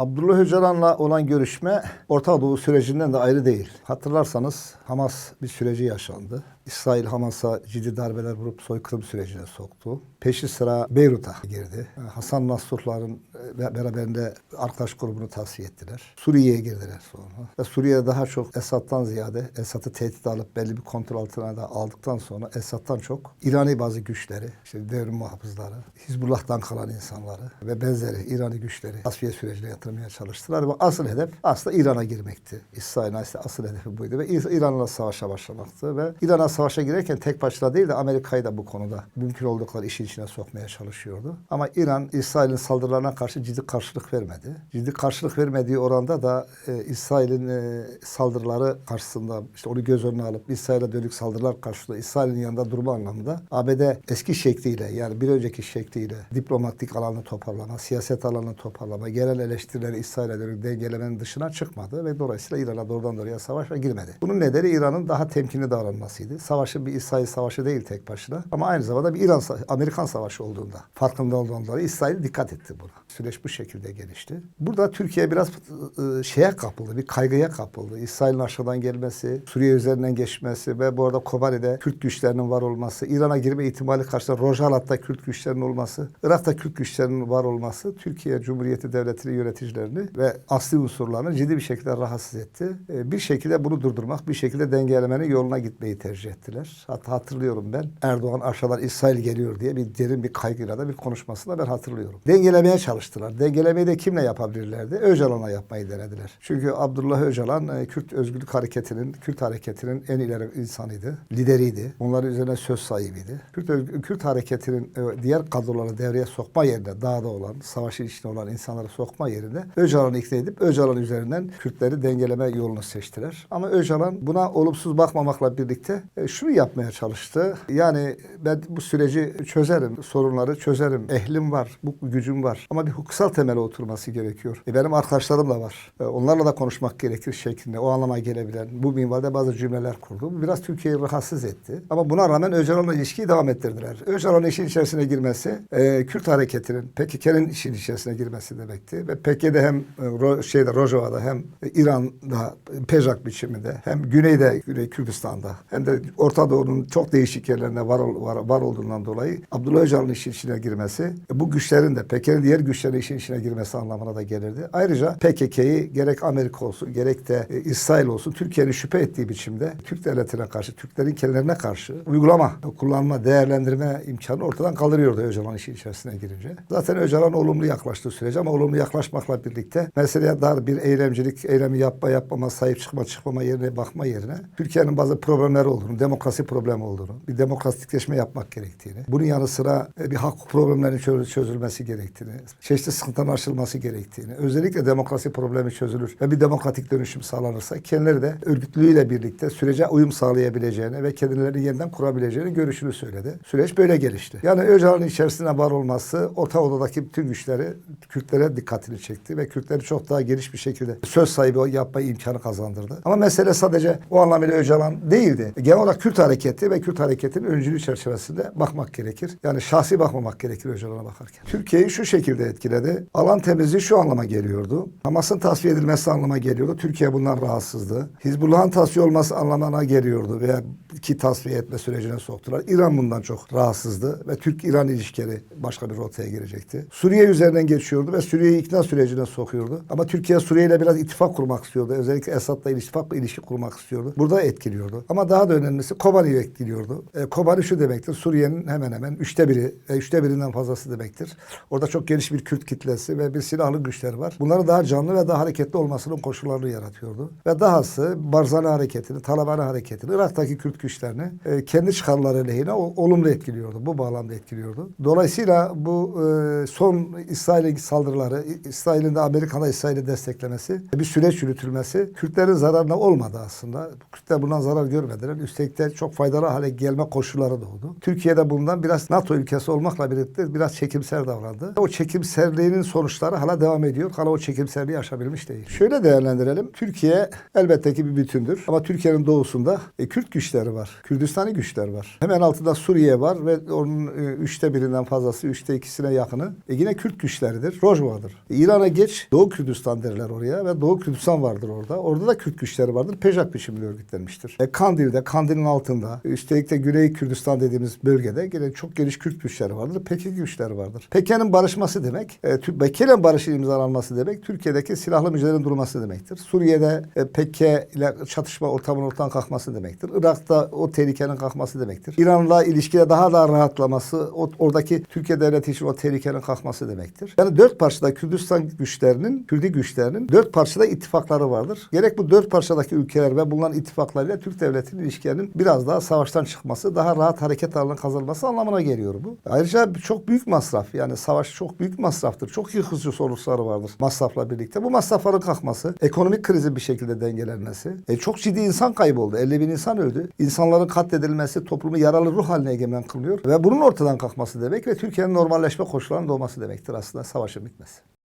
Abdullah Öcalan'la olan görüşme Orta Doğu sürecinden de ayrı değil. Hatırlarsanız Hamas bir süreci yaşandı. İsrail Hamas'a ciddi darbeler vurup soykırım sürecine soktu. Peşi sıra Beyrut'a girdi. Hasan Nasrallah'ın e, beraberinde arkadaş grubunu tavsiye ettiler. Suriye'ye girdiler sonra. Ve Suriye daha çok Esad'dan ziyade Esad'ı tehdit alıp belli bir kontrol altına da aldıktan sonra Esad'dan çok İrani bazı güçleri, işte devrim muhafızları, Hizbullah'tan kalan insanları ve benzeri İrani güçleri tasfiye sürecine yatırmaya çalıştılar. Ve asıl hedef aslında İran'a girmekti. İsrail'in asıl hedefi buydu ve İran'la savaşa başlamaktı ve İran'a savaşa girerken tek başına değil de Amerika'yı da bu konuda mümkün oldukları işin içine sokmaya çalışıyordu. Ama İran İsrail'in saldırılarına karşı ciddi karşılık vermedi. Ciddi karşılık vermediği oranda da e, İsrail'in e, saldırıları karşısında işte onu göz önüne alıp İsrail'e dönük saldırılar karşısında İsrail'in yanında durma anlamında ABD eski şekliyle yani bir önceki şekliyle diplomatik alanı toparlama, siyaset alanını toparlama, genel eleştirileri İsrail'e dönük dengelemenin dışına çıkmadı ve dolayısıyla İran'a doğrudan doğruya savaşa girmedi. Bunun nedeni İran'ın daha temkinli davranmasıydı. Savaşı bir İsrail savaşı değil tek başına ama aynı zamanda bir İran Amerikan savaşı olduğunda farkında olduğundan İsrail dikkat etti buna. Süreç bu şekilde gelişti. Burada Türkiye biraz ıı, şeye kapıldı, bir kaygıya kapıldı. İsrail'in aşağıdan gelmesi, Suriye üzerinden geçmesi ve bu arada Kobani'de Kürt güçlerinin var olması, İran'a girme ihtimali karşısında Rojalat'ta Kürt güçlerinin olması, Irak'ta Kürt güçlerinin var olması Türkiye Cumhuriyeti Devleti'nin yöneticilerini ve asli unsurlarını ciddi bir şekilde rahatsız etti. Ee, Bir şekilde bunu durdurmak, bir şekilde dengelemenin yoluna gitmeyi tercih ettiler. Hatta hatırlıyorum ben Erdoğan aşağıdan İsrail geliyor diye bir derin bir kaygıyla da bir konuşmasını ben hatırlıyorum. Dengelemeye çalıştılar. Dengelemeyi de kimle yapabilirlerdi? Öcalan'a yapmayı denediler. Çünkü Abdullah Öcalan e, Kürt Özgürlük Hareketi'nin, Kürt Hareketi'nin en ileri insanıydı, lideriydi. Bunların üzerine söz sahibiydi. Kürt, Kürt Hareketi'nin e, diğer kadroları devreye sokma yerine, dağda olan, savaşın içinde olan insanları sokma yerine Öcalan'ı ikna edip Öcalan üzerinden Kürtleri dengeleme yolunu seçtiler. Ama Öcalan buna olumsuz bakmamakla birlikte şunu yapmaya çalıştı. Yani ben bu süreci çözerim, sorunları çözerim. Ehlim var, bu gücüm var. Ama bir hukuksal temele oturması gerekiyor. E, benim arkadaşlarım da var. E, onlarla da konuşmak gerekir şeklinde. O anlama gelebilen bu minvalde bazı cümleler kurdu. Bu biraz Türkiye'yi rahatsız etti. Ama buna rağmen Öcalan'la ilişkiyi devam ettirdiler. Öcalan'ın işin içerisine girmesi e, Kürt hareketinin, PKK'nın işin içerisine girmesi demekti. Ve PKK'de hem e, şeyde Rojava'da hem e, İran'da e, Pejak biçiminde hem Güney'de Güney Kürdistan'da hem de Orta Doğu'nun çok değişik yerlerinde var, var, var olduğundan dolayı Abdullah Öcalan'ın işin içine girmesi bu güçlerin de PKK'nın diğer güçlerin işin içine girmesi anlamına da gelirdi. Ayrıca PKK'yı gerek Amerika olsun gerek de e, İsrail olsun Türkiye'nin şüphe ettiği biçimde Türk devletine karşı, Türklerin kendilerine karşı uygulama, kullanma, değerlendirme imkanı ortadan kaldırıyordu Öcalan işin içerisine girince. Zaten Öcalan olumlu yaklaştığı sürece ama olumlu yaklaşmakla birlikte meseleye dar bir eylemcilik, eylemi yapma yapmama, sahip çıkma çıkmama yerine bakma yerine Türkiye'nin bazı problemleri olduğunu, demokrasi problemi olduğunu, bir demokratikleşme yapmak gerektiğini, bunun yanı sıra e, bir hak problemlerinin çö- çözülmesi gerektiğini, çeşitli sıkıntıların aşılması gerektiğini, özellikle demokrasi problemi çözülür ve bir demokratik dönüşüm sağlanırsa kendileri de örgütlülüğüyle birlikte sürece uyum sağlayabileceğini ve kendilerini yeniden kurabileceğini görüşünü söyledi. Süreç böyle gelişti. Yani Öcalan'ın içerisinde var olması Orta Oda'daki bütün güçleri Kürtlere dikkatini çekti ve Kürtleri çok daha geniş bir şekilde söz sahibi yapma imkanı kazandırdı. Ama mesele sadece o anlamıyla Öcalan değildi. Genel olarak Kürt hareketi ve Kürt hareketinin öncülüğü çerçevesinde bakmak gerekir. Yani şahsi bakmamak gerekir Öcalan'a bakarken. Türkiye'yi şu şekilde etkiledi. Alan temizliği şu anlama geliyordu. Hamas'ın tasfiye edilmesi anlama geliyordu. Türkiye bundan rahatsızdı. Hizbullah'ın tasfiye olması anlamına geliyordu veya ki tasfiye etme sürecine soktular. İran bundan çok rahatsızdı ve Türk-İran ilişkileri başka bir rotaya girecekti. Suriye üzerinden geçiyordu ve Suriye'yi ikna sürecine sokuyordu. Ama Türkiye Suriye ile biraz ittifak kurmak istiyordu. Özellikle Esad'la ittifak ilişki kurmak istiyordu. Burada etkiliyordu. Ama daha da önemlisi Kobani'yi etkiliyordu. E, Kobani şu demektir. Suriye'nin hemen hemen üçte biri, e, üçte birinden fazlası demektir. Orada çok geniş bir Kürt kitlesi ve bir silahlı güçleri var. Bunları daha canlı ve daha hareketli olmasının koşullarını yaratıyordu. Ve dahası Barzani hareketini, Talabani hareketini, Irak'taki Kürt güçlerini e, kendi çıkarları lehine olumlu etkiliyordu. Bu bağlamda etkiliyordu. Dolayısıyla bu e, son İsrail'in saldırıları, İsrail'in de Amerika'da İsrail'i desteklemesi, bir süreç yürütülmesi Kürtlerin zararına olmadı aslında. Kürtler bundan zarar görmediler. Üstelik birlikte çok faydalı hale gelme koşulları doğdu. Türkiye'de bundan biraz NATO ülkesi olmakla birlikte biraz çekimser davrandı. O çekimserliğinin sonuçları hala devam ediyor. Hala o çekimserliği aşabilmiş değil. Şöyle değerlendirelim. Türkiye elbette ki bir bütündür. Ama Türkiye'nin doğusunda e, Kürt güçleri var. Kürdistani güçler var. Hemen altında Suriye var ve onun e, üçte birinden fazlası, üçte ikisine yakını e, yine Kürt güçleridir. Rojava'dır. E, İran'a geç Doğu Kürdistan derler oraya ve Doğu Kürdistan vardır orada. Orada da Kürt güçleri vardır. Pejak biçiminde örgütlenmiştir. E, Kandil'de, Kandil'in altında, üstelik de Güney Kürdistan dediğimiz bölgede yine çok geniş Kürt güçleri vardır. Pekin güçleri vardır. Pekin'in barışması demek, e, Bekir'in barışın imzalanması demek, Türkiye'deki silahlı mücadelenin durması demektir. Suriye'de e, PKK ile çatışma ortamının ortadan kalkması demektir. Irak'ta o tehlikenin kalkması demektir. İran'la ilişkide daha da rahatlaması, o, oradaki Türkiye devleti için o tehlikenin kalkması demektir. Yani dört parçada Kürdistan güçlerinin, Kürdi güçlerinin dört parçada ittifakları vardır. Gerek bu dört parçadaki ülkeler ve bulunan ittifaklarıyla Türk devletinin ilişkilerinin biraz daha savaştan çıkması, daha rahat hareket alanı kazanması anlamına geliyor bu. Ayrıca çok büyük masraf. Yani savaş çok büyük masraftır. Çok yıkıcı sonuçları vardır masrafla birlikte. Bu masrafların kalkması, ekonomik krizin bir şekilde dengelenmesi. E, çok ciddi insan kaybı oldu. 50 bin insan öldü. İnsanların katledilmesi toplumu yaralı ruh haline egemen kılıyor. Ve bunun ortadan kalkması demek ve Türkiye'nin normalleşme koşullarının doğması demektir aslında savaşın bitmesi.